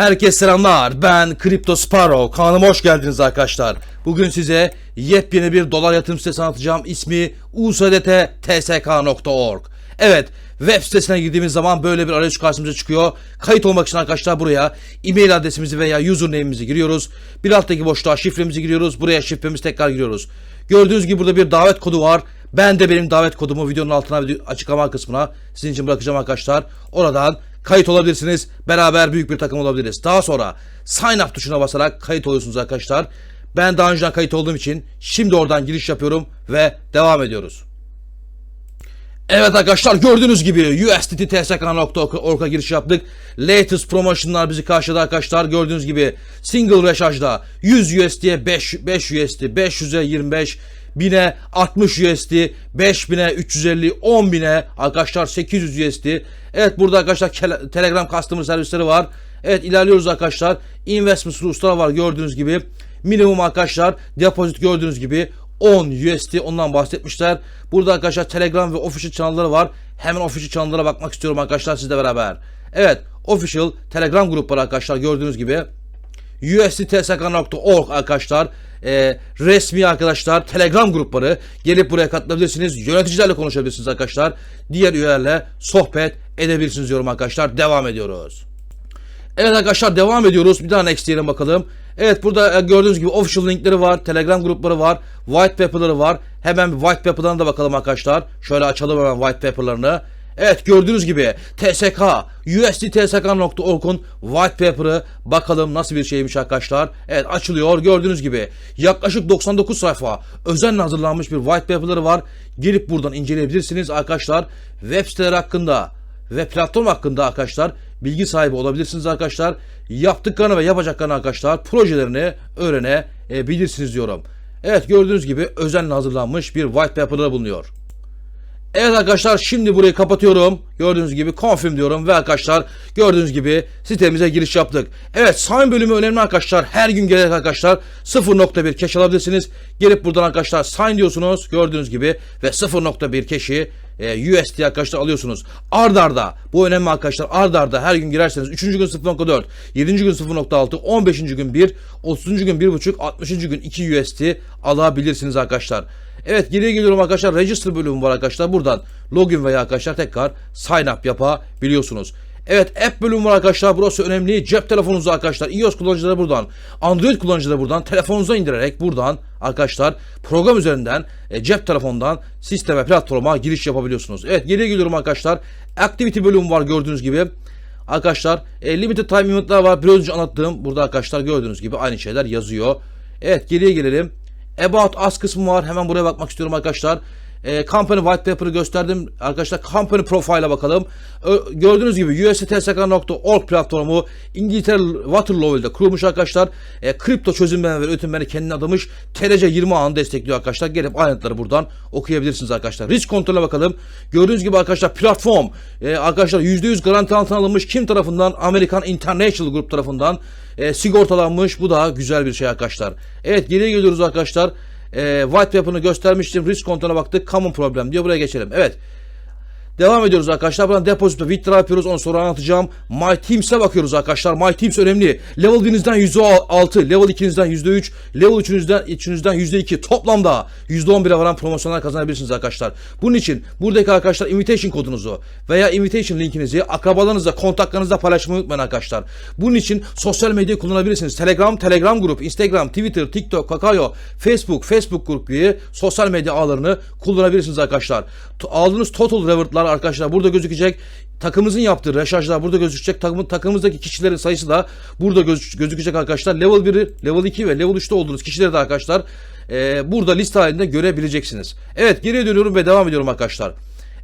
Herkese selamlar. Ben Crypto Sparrow. Kanalıma hoş geldiniz arkadaşlar. Bugün size yepyeni bir dolar yatırım sitesi anlatacağım. İsmi usdt.tsk.org. Evet, web sitesine girdiğimiz zaman böyle bir arayüz karşımıza çıkıyor. Kayıt olmak için arkadaşlar buraya e-mail adresimizi veya username'imizi giriyoruz. Bir alttaki boşluğa şifremizi giriyoruz. Buraya şifremizi tekrar giriyoruz. Gördüğünüz gibi burada bir davet kodu var. Ben de benim davet kodumu videonun altına açıklama kısmına sizin için bırakacağım arkadaşlar. Oradan kayıt olabilirsiniz. Beraber büyük bir takım olabiliriz. Daha sonra sign up tuşuna basarak kayıt oluyorsunuz arkadaşlar. Ben daha önceden kayıt olduğum için şimdi oradan giriş yapıyorum ve devam ediyoruz. Evet arkadaşlar gördüğünüz gibi USDT.tsk.org'a giriş yaptık. Latest promotionlar bizi karşıladı arkadaşlar. Gördüğünüz gibi single reşajda 100 USD'ye 5, 5 USD, 500'e 25, 1000'e 60 USD, 5000'e 350, 10.000'e arkadaşlar 800 USD. Evet burada arkadaşlar Telegram customer servisleri var. Evet ilerliyoruz arkadaşlar. Investment Rule'lar var gördüğünüz gibi. Minimum arkadaşlar depozit gördüğünüz gibi 10 USD ondan bahsetmişler. Burada arkadaşlar Telegram ve Official kanalları var. Hemen Official kanallara bakmak istiyorum arkadaşlar sizle beraber. Evet Official Telegram grupları arkadaşlar gördüğünüz gibi. USDTSK.org arkadaşlar. Ee, resmi arkadaşlar Telegram grupları gelip buraya katılabilirsiniz. Yöneticilerle konuşabilirsiniz arkadaşlar. Diğer üyelerle sohbet edebilirsiniz diyorum arkadaşlar. Devam ediyoruz. Evet arkadaşlar devam ediyoruz. Bir daha next diyelim bakalım. Evet burada e, gördüğünüz gibi official linkleri var. Telegram grupları var. White paper'ları var. Hemen white paper'larına da bakalım arkadaşlar. Şöyle açalım hemen white paper'larını. Evet gördüğünüz gibi TSK, USDTSK.org'un white paper'ı bakalım nasıl bir şeymiş arkadaşlar. Evet açılıyor gördüğünüz gibi yaklaşık 99 sayfa özenle hazırlanmış bir white paper'ları var. Gelip buradan inceleyebilirsiniz arkadaşlar. Web siteleri hakkında ve platform hakkında arkadaşlar bilgi sahibi olabilirsiniz arkadaşlar. Yaptıklarını ve yapacaklarını arkadaşlar projelerini öğrenebilirsiniz diyorum. Evet gördüğünüz gibi özenle hazırlanmış bir white paper'da bulunuyor. Evet arkadaşlar şimdi burayı kapatıyorum. Gördüğünüz gibi confirm diyorum ve arkadaşlar gördüğünüz gibi sitemize giriş yaptık. Evet sign bölümü önemli arkadaşlar. Her gün gelerek arkadaşlar 0.1 cash alabilirsiniz. Gelip buradan arkadaşlar sign diyorsunuz gördüğünüz gibi ve 0.1 cash'i e, USD arkadaşlar alıyorsunuz. Ardarda arda, bu önemli arkadaşlar. Ardarda arda her gün girerseniz 3. gün 0.4, 7. gün 0.6, 15. gün 1, 30. gün 1.5, 60. gün 2 USD alabilirsiniz arkadaşlar. Evet geriye geliyorum arkadaşlar. Register bölümü var arkadaşlar. Buradan login veya arkadaşlar tekrar sign up yapabiliyorsunuz. Evet app bölümü var arkadaşlar. Burası önemli. Cep telefonunuzu arkadaşlar. iOS kullanıcıları buradan. Android kullanıcıları buradan. Telefonunuza indirerek buradan arkadaşlar program üzerinden e, cep telefondan sisteme platforma giriş yapabiliyorsunuz. Evet geriye geliyorum arkadaşlar. Activity bölümü var gördüğünüz gibi. Arkadaşlar e, limited time event'lar var. Biraz önce anlattığım burada arkadaşlar gördüğünüz gibi aynı şeyler yazıyor. Evet geriye gelelim. About Us kısmı var. Hemen buraya bakmak istiyorum arkadaşlar. E, company White Paper'ı gösterdim. Arkadaşlar Company Profile'a bakalım. Ö, gördüğünüz gibi USDTSK.org platformu İngiltere Waterloo'da kurulmuş arkadaşlar. E, kripto çözümlerini ve üretimlerini kendine adamış. TRC 20 ağını destekliyor arkadaşlar. Gelip ayrıntıları buradan okuyabilirsiniz arkadaşlar. Risk kontrolüne bakalım. Gördüğünüz gibi arkadaşlar platform e, arkadaşlar %100 garanti altına alınmış. Kim tarafından? Amerikan International Group tarafından e, sigortalanmış. Bu da güzel bir şey arkadaşlar. Evet geriye geliyoruz arkadaşlar. E, white paper'ını göstermiştim. Risk kontrolüne baktık. Common problem diyor. Buraya geçelim. Evet. Devam ediyoruz arkadaşlar. Buradan depozito withdraw yapıyoruz. Onu sonra anlatacağım. My Teams'e bakıyoruz arkadaşlar. My Teams önemli. Level 1'inizden %6, level 2'inizden %3, level 3'ünüzden 3'ünüzden %2 toplamda %11'e varan promosyonlar kazanabilirsiniz arkadaşlar. Bunun için buradaki arkadaşlar invitation kodunuzu veya invitation linkinizi akrabalarınızla, kontaklarınızla paylaşmayı unutmayın arkadaşlar. Bunun için sosyal medya kullanabilirsiniz. Telegram, Telegram grup, Instagram, Twitter, TikTok, Kakao, Facebook, Facebook grup gibi sosyal medya ağlarını kullanabilirsiniz arkadaşlar. Aldığınız total reward'lar arkadaşlar burada gözükecek. Takımımızın yaptığı reşajlar burada gözükecek. Takımın, takımımızdaki kişilerin sayısı da burada göz, gözükecek arkadaşlar. Level 1'i, level 2 ve level 3'te olduğunuz kişileri de arkadaşlar e, burada liste halinde görebileceksiniz. Evet geriye dönüyorum ve devam ediyorum arkadaşlar.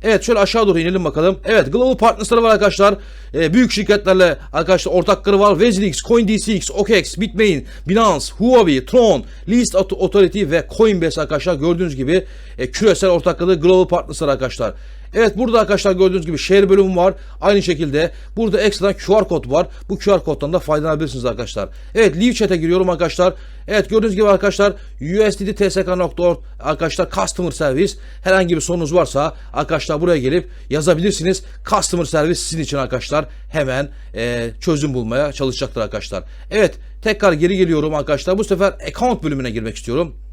Evet şöyle aşağı doğru inelim bakalım. Evet Global Partners'ları var arkadaşlar. Ee, büyük şirketlerle arkadaşlar ortakları var. Vezlix, CoinDCX, OKEx, Bitmain, Binance, Huobi, Tron, List Authority ve Coinbase arkadaşlar gördüğünüz gibi e, küresel ortaklığı Global Partners'lar arkadaşlar. Evet burada arkadaşlar gördüğünüz gibi share bölümü var. Aynı şekilde burada ekstradan QR kod var. Bu QR koddan da faydalanabilirsiniz arkadaşlar. Evet live chat'e giriyorum arkadaşlar. Evet gördüğünüz gibi arkadaşlar USDT TSK.org arkadaşlar customer service herhangi bir sorunuz varsa arkadaşlar buraya gelip yazabilirsiniz. Customer service sizin için arkadaşlar hemen e, çözüm bulmaya çalışacaktır arkadaşlar. Evet tekrar geri geliyorum arkadaşlar. Bu sefer account bölümüne girmek istiyorum.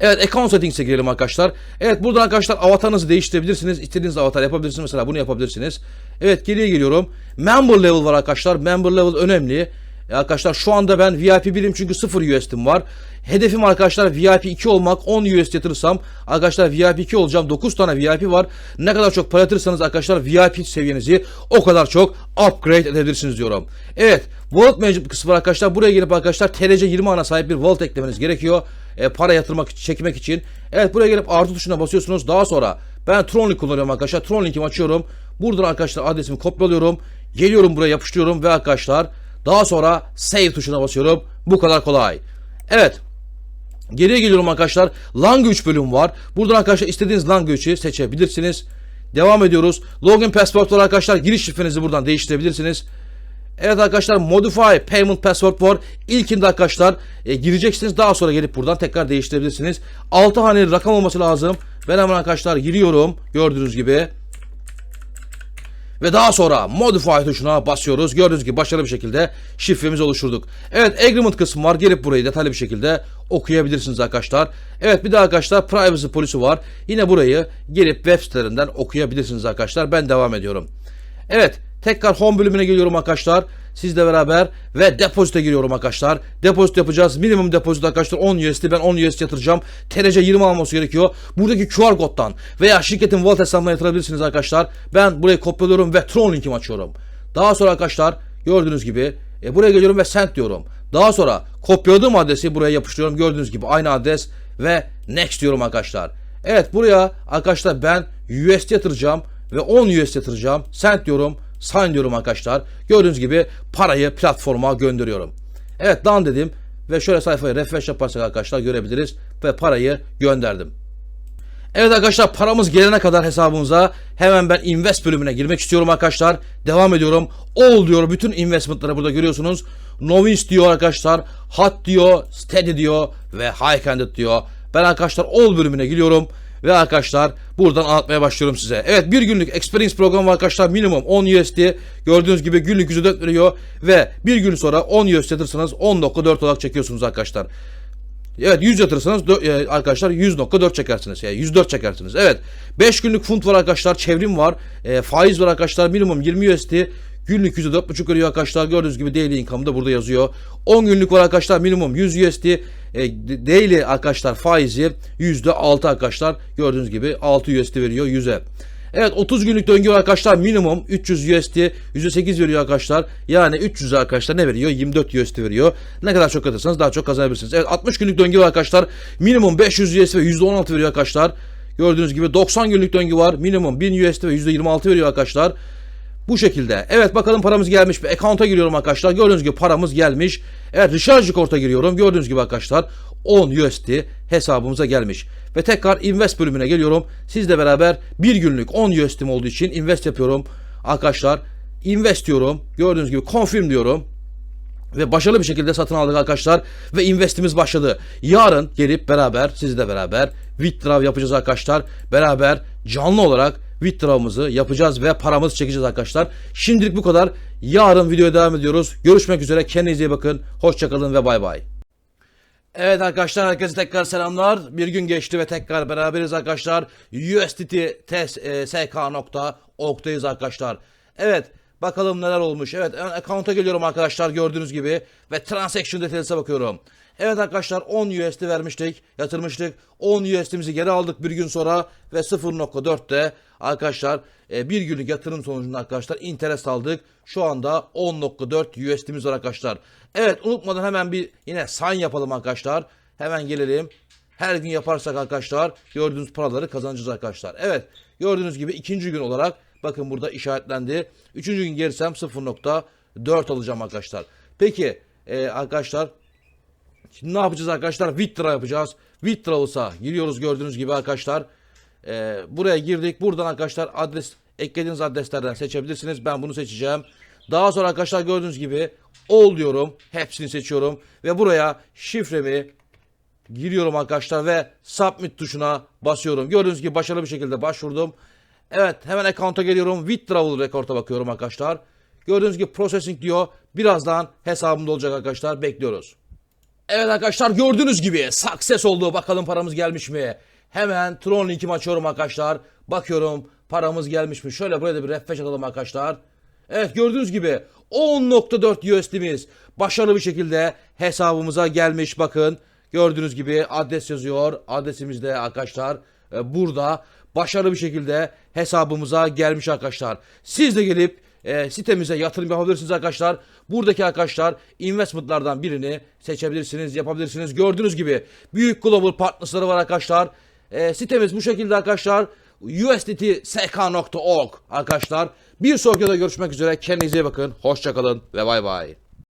Evet account settings'e girelim arkadaşlar. Evet buradan arkadaşlar avatarınızı değiştirebilirsiniz. İstediğiniz avatar yapabilirsiniz. Mesela bunu yapabilirsiniz. Evet geriye geliyorum. Member level var arkadaşlar. Member level önemli. Arkadaşlar şu anda ben VIP 1'im çünkü 0 USD'm var. Hedefim arkadaşlar VIP 2 olmak. 10 USD yatırırsam arkadaşlar VIP 2 olacağım. 9 tane VIP var. Ne kadar çok para yatırırsanız arkadaşlar VIP seviyenizi o kadar çok upgrade edebilirsiniz diyorum. Evet Wallet Management kısmı arkadaşlar. Buraya gelip arkadaşlar TRC 20 ana sahip bir wallet eklemeniz gerekiyor. E, para yatırmak, çekmek için. Evet buraya gelip artı tuşuna basıyorsunuz. Daha sonra ben Tronlink kullanıyorum arkadaşlar. Tronlink'imi açıyorum. Buradan arkadaşlar adresimi kopyalıyorum. Geliyorum buraya yapıştırıyorum ve arkadaşlar daha sonra save tuşuna basıyorum. Bu kadar kolay. Evet. Geriye geliyorum arkadaşlar. Language bölüm var. Buradan arkadaşlar istediğiniz language'i seçebilirsiniz. Devam ediyoruz. Login password var arkadaşlar. Giriş şifrenizi buradan değiştirebilirsiniz. Evet arkadaşlar Modify Payment Password var. İlkinde arkadaşlar e, gireceksiniz. Daha sonra gelip buradan tekrar değiştirebilirsiniz. 6 haneli rakam olması lazım. Ben hemen arkadaşlar giriyorum. Gördüğünüz gibi. Ve daha sonra Modify tuşuna basıyoruz. Gördüğünüz gibi başarılı bir şekilde şifremizi oluşturduk. Evet Agreement kısmı var. Gelip burayı detaylı bir şekilde okuyabilirsiniz arkadaşlar. Evet bir de arkadaşlar Privacy Policy var. Yine burayı gelip web sitelerinden okuyabilirsiniz arkadaşlar. Ben devam ediyorum. Evet tekrar home bölümüne geliyorum arkadaşlar. Sizle beraber ve depozite giriyorum arkadaşlar. Depozit yapacağız. Minimum depozit arkadaşlar 10 USD. Ben 10 USD yatıracağım. TRC 20 alması gerekiyor. Buradaki QR koddan veya şirketin wallet hesabına yatırabilirsiniz arkadaşlar. Ben burayı kopyalıyorum ve Tron linkimi açıyorum. Daha sonra arkadaşlar gördüğünüz gibi e, buraya geliyorum ve send diyorum. Daha sonra kopyaladığım adresi buraya yapıştırıyorum. Gördüğünüz gibi aynı adres ve next diyorum arkadaşlar. Evet buraya arkadaşlar ben USD yatıracağım ve 10 USD yatıracağım. Send diyorum. Sign diyorum arkadaşlar. Gördüğünüz gibi parayı platforma gönderiyorum. Evet done dedim ve şöyle sayfayı refresh yaparsak arkadaşlar görebiliriz ve parayı gönderdim. Evet arkadaşlar paramız gelene kadar hesabımıza hemen ben invest bölümüne girmek istiyorum arkadaşlar. Devam ediyorum. All diyor bütün investmentları burada görüyorsunuz. Novice diyor arkadaşlar. Hot diyor. Steady diyor. Ve High Candid diyor. Ben arkadaşlar All bölümüne giriyorum. Ve arkadaşlar buradan anlatmaya başlıyorum size. Evet bir günlük experience programı arkadaşlar. Minimum 10 USD. Gördüğünüz gibi günlük %4 veriyor. Ve bir gün sonra 10 USD yatırırsanız 10.4 olarak çekiyorsunuz arkadaşlar. Evet 100 yatırırsanız e, arkadaşlar 100.4 çekersiniz. Yani 104 çekersiniz. Evet 5 günlük fund var arkadaşlar. Çevrim var. E, faiz var arkadaşlar. Minimum 20 USD. Günlük %4.5 veriyor arkadaşlar. Gördüğünüz gibi daily income da burada yazıyor. 10 günlük var arkadaşlar. Minimum 100 USD. E, daily arkadaşlar faizi %6 arkadaşlar. Gördüğünüz gibi 6 USD veriyor 100'e. Evet 30 günlük döngü var arkadaşlar minimum 300 USD %8 veriyor arkadaşlar. Yani 300 arkadaşlar ne veriyor? 24 USD veriyor. Ne kadar çok atırsanız daha çok kazanabilirsiniz. Evet 60 günlük döngü var arkadaşlar. Minimum 500 USD ve %16 veriyor arkadaşlar. Gördüğünüz gibi 90 günlük döngü var. Minimum 1000 USD ve %26 veriyor arkadaşlar. Bu şekilde. Evet bakalım paramız gelmiş. Bir account'a giriyorum arkadaşlar. Gördüğünüz gibi paramız gelmiş. Evet recharge rekorda giriyorum. Gördüğünüz gibi arkadaşlar 10 USD hesabımıza gelmiş. Ve tekrar invest bölümüne geliyorum. Sizle beraber bir günlük 10 USD'm olduğu için invest yapıyorum. Arkadaşlar invest diyorum. Gördüğünüz gibi confirm diyorum. Ve başarılı bir şekilde satın aldık arkadaşlar. Ve investimiz başladı. Yarın gelip beraber sizle beraber withdraw yapacağız arkadaşlar. Beraber canlı olarak withdraw'ımızı yapacağız ve paramızı çekeceğiz arkadaşlar. Şimdilik bu kadar. Yarın videoya devam ediyoruz. Görüşmek üzere. Kendinize iyi bakın. Hoşçakalın ve bay bay. Evet arkadaşlar herkese tekrar selamlar. Bir gün geçti ve tekrar beraberiz arkadaşlar. USDT test e, sk.org'dayız arkadaşlar. Evet bakalım neler olmuş. Evet account'a geliyorum arkadaşlar gördüğünüz gibi ve transaction details'e bakıyorum. Evet arkadaşlar 10 USD vermiştik, yatırmıştık. 10 USD'mizi geri aldık bir gün sonra ve 0.4'te arkadaşlar e, bir günlük yatırım sonucunda arkadaşlar interest aldık. Şu anda 10.4 USD'miz var arkadaşlar. Evet unutmadan hemen bir yine sign yapalım arkadaşlar. Hemen gelelim. Her gün yaparsak arkadaşlar gördüğünüz paraları kazanacağız arkadaşlar. Evet gördüğünüz gibi ikinci gün olarak bakın burada işaretlendi. Üçüncü gün gelirsem 0.4 alacağım arkadaşlar. Peki e, arkadaşlar Şimdi ne yapacağız arkadaşlar? Withdraw yapacağız. Withdraw'sa giriyoruz gördüğünüz gibi arkadaşlar. Ee, buraya girdik. Buradan arkadaşlar adres eklediğiniz adreslerden seçebilirsiniz. Ben bunu seçeceğim. Daha sonra arkadaşlar gördüğünüz gibi ol diyorum. Hepsini seçiyorum. Ve buraya şifremi giriyorum arkadaşlar ve submit tuşuna basıyorum. Gördüğünüz gibi başarılı bir şekilde başvurdum. Evet hemen account'a geliyorum. Withdrawal record'a bakıyorum arkadaşlar. Gördüğünüz gibi processing diyor. Birazdan hesabımda olacak arkadaşlar. Bekliyoruz. Evet arkadaşlar gördüğünüz gibi success oldu. Bakalım paramız gelmiş mi? Hemen Tron linkimi açıyorum arkadaşlar. Bakıyorum paramız gelmiş mi? Şöyle buraya da bir refresh atalım arkadaşlar. Evet gördüğünüz gibi 10.4 USD'miz başarılı bir şekilde hesabımıza gelmiş. Bakın gördüğünüz gibi adres yazıyor. Adresimiz de arkadaşlar e, burada başarılı bir şekilde hesabımıza gelmiş arkadaşlar. Siz de gelip e, sitemize yatırım yapabilirsiniz arkadaşlar. Buradaki arkadaşlar investmentlardan birini seçebilirsiniz, yapabilirsiniz. Gördüğünüz gibi büyük global partnersları var arkadaşlar. E, sitemiz bu şekilde arkadaşlar. USDT.sk.org arkadaşlar. Bir sonraki videoda görüşmek üzere. Kendinize iyi bakın. Hoşçakalın ve bay bay.